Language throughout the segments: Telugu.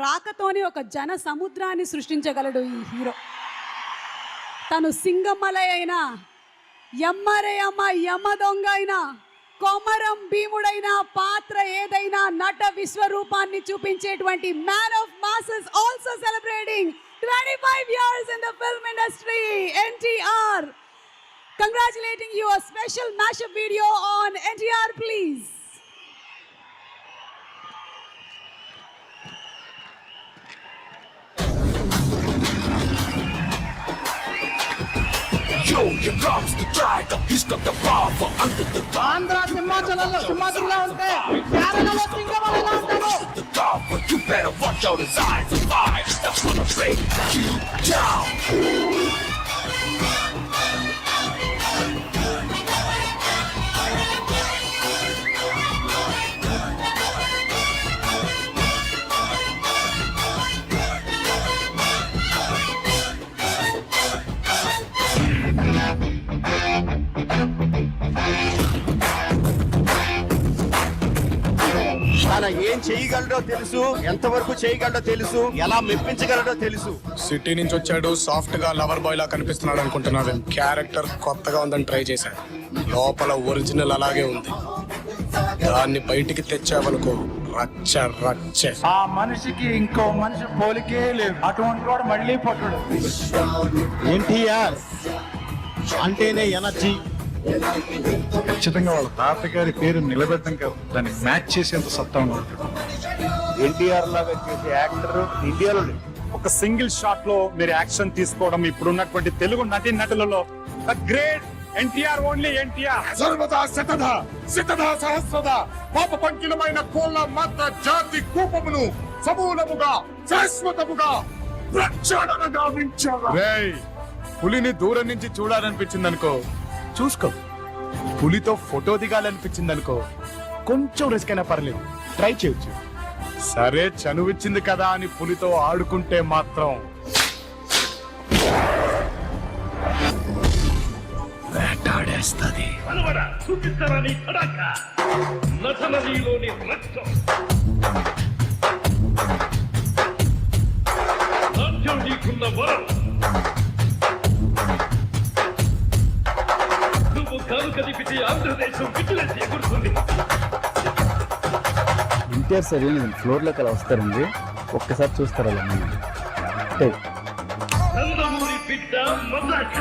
రాకతోనే ఒక జన సముద్రాన్ని సృష్టించగలడు ఈ హీరో. తను సింగమ్మలై అయినా ఎమ్మరే అమ్మ యమ దొంగ అయినా కొమరం భీముడైన పాత్ర ఏదైనా నట విశ్వరూపాన్ని చూపించేటువంటి man of masses also celebrating twenty five years in the film industry NTR congratulating you special mashup video on NTR please Andhra సింహాచలంలో సింహాచలంలో ఉంటే కేరళలో సింగమల ఎలా ఉంటాడు but you better watch out his eyes and fire. That's gonna break you down. చేయగలడో తెలుసు? ఎంతవరకు చేయగలడో తెలుసు? ఎలా మెప్పించగలడో తెలుసు? సిటీ నుంచి వచ్చాడు సాఫ్ట్గా లవర్ బాయ్ లా కనిపిస్తున్నాడు అనుకుంటున్నాడు క్యారెక్టర్ కొత్తగా ఉందని ట్రై చేశాడు లోపల ఒరిజినల్ అలాగే ఉంది. దాన్ని బయటికి తెచ్చావనుకో రచ్చ రచ్చ. ఆ మనిషికి ఇంకో మనిషి పోలికే లేదు. అటువంటి వాడు మళ్ళీ పట్టుడు. ఎన్టీఆర్ అంటేనే ఎనర్జీ. ఖచ్చితంగా వాళ్ళ తాతగారి పేరు నిలబెట్టడం కాదు దాన్ని మ్యాచ్ చేసేంత సత్తా ఎన్టీఆర్ లాగా చేసే యాక్టర్ ఇండియాలో. ఒక సింగిల్ షాట్లో మీరు యాక్షన్ తీసుకోవడం ఇప్పుడున్నటువంటి తెలుగు నటి నటులలో గ్రేట్ ఎన్టీఆర్ ఓన్లీ ఎన్టీఆర్. సర్వదా శతధ శతధ సహస్రద పాప పంకిలమైన కోళ్ళ మత జాతి కూపమును సమూలముగా శాశ్వతముగా ప్రక్షాళన గావించాడు పులిని దూరం నుంచి చూడాలనిపించింది అనుకో చూసుకో. పులితో ఫోటో దిగాలనిపించింది అనుకో కొంచెం రిస్క్ అయినా పర్లేదు. ట్రై చేయొచ్చు. సరే చనువిచ్చింది కదా అని పులితో ఆడుకుంటే మాత్రం. వేటాడేస్తది. నీకున్న వరం. కదిపితే ఆంధ్రదేశం విజిలెన్స్ ఎగురుతుంది. ఎన్టీఆర్ సార్ ఏమి ఫ్లోర్లోకి అలా వస్తారండి. ఒక్కసారి చూస్తారు అలా మనం అంటే నందమూరి బిడ్డ మజాక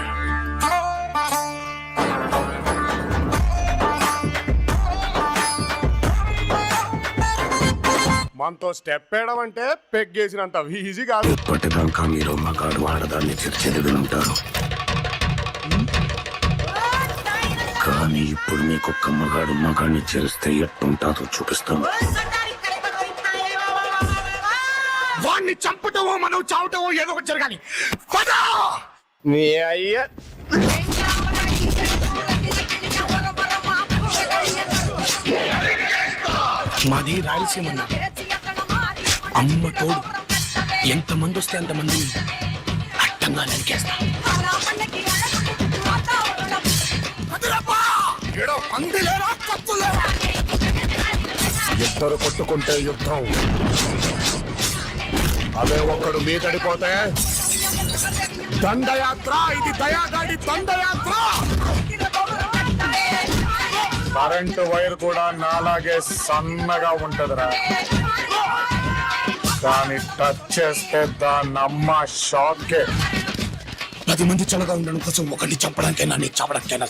మనతో స్టెప్ వేయడం అంటే పెగ్గేసినంత ఈజీ కాదు. ఇప్పటిదాకా మీరు మగాడు ఆడదాన్ని చర్చలు ఉంటారు. కానీ ఇప్పుడు మీకొక్క మగాడు మగాడిని చేస్తే ఎట్టుంటాదో చూపిస్తాను. వాణ్ణి చంపటమో మనం చావటమో ఏదో ఒకటి జరగాలి. పదా! మీ అయ్య. మాది రాయలసీమ. అమ్మ తోడు. ఎంతమంది వస్తే అంతమంది అట్టంగా నరికేస్తా. ఇద్దరు కొట్టుకుంటే యుద్ధం. అదే ఒక్కడు మీదడిపోతే దండయాత్ర ఇది దయాగాడి దండయాత్ర. కరెంటు వైర్ కూడా నాలాగే సన్నగా ఉంటదిరా. దాన్ని టచ్ చేస్తే దాన్ని అమ్మ షాకే పది మంది చల్లగా ఉండడం కోసం ఒకటి చంపడానికైనా నీకు చంపడానికైనా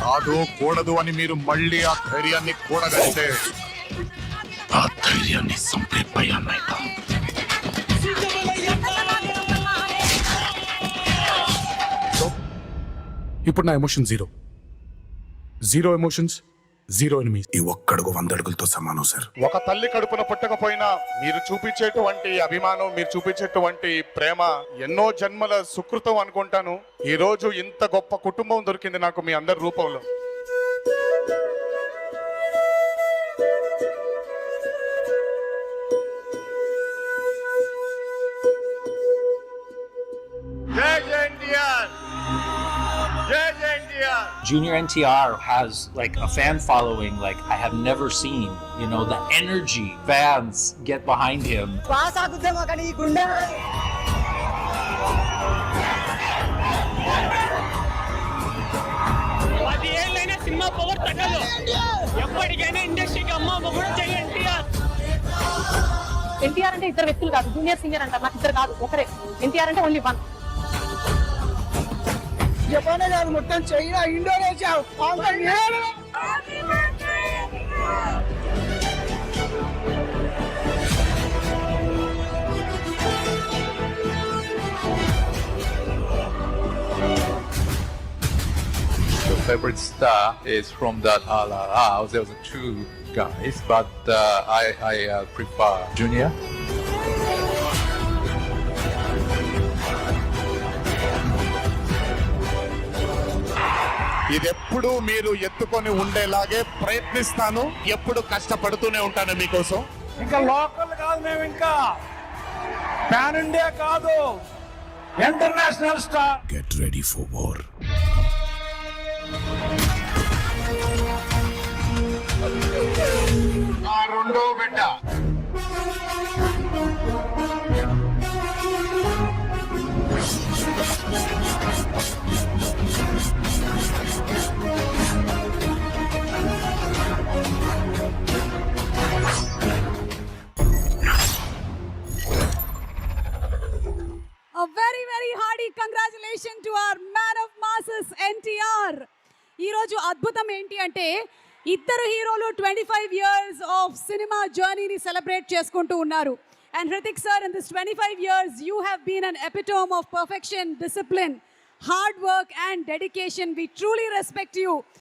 కాదు కూడదు అని మీరు మళ్ళీ ఆ ధైర్యాన్ని కూడగలితే ఆ ధైర్యాన్ని సంపే భయాన్నైతా ఇప్పుడు నా emotion zero zero emotions zero ఎనిమిది. ఈ ఒక్కడుగు వంద అడుగులతో సమానం సార్. ఒక తల్లి కడుపున పుట్టకపోయినా మీరు చూపించేటువంటి అభిమానం మీరు చూపించేటువంటి ప్రేమ ఎన్నో జన్మల సుకృతం అనుకుంటాను. ఈ రోజు ఇంత గొప్ప కుటుంబం దొరికింది నాకు మీ అందరి రూపంలో. Junior NTR has like a fan following like I have never seen. You know, the energy fans get behind him. పది ఏళ్ళైనా సినిమా పవర్ తగ్గదు ఎప్పటికైనా ఇండస్ట్రీకి అమ్మ మొగుడు చెయ్యి ఎన్టీఆర్ ఎన్టీఆర్ అంటే ఇద్దరు వ్యక్తులు కాదు జూనియర్ సీనియర్ అంటారు నాకు ఇద్దరు కాదు ఒకరే ఎన్టీఆర్ అంటే ఓన్లీ వన్ జపానే కాదు మొత్తం China Indonesia The favorite star is from that RRR. There was two guys, but uh, I, I uh, prefer Junior. ఎప్పుడు మీరు ఎత్తుకొని ఉండేలాగే ప్రయత్నిస్తాను. ఎప్పుడు కష్టపడుతూనే ఉంటాను మీకోసం. ఇంకా లోకల్ కాదు మేము ఇంకా. పాన్ ఇండియా కాదు. International star. Get ready for war. అంటే ఇద్దరు హీరోలు twenty five years of cinema జర్నీని సెలబ్రేట్ చేసుకుంటూ ఉన్నారు. And Hrithik sir in this twenty five years you have been an epitome of perfection discipline hard work and dedication we truly respect you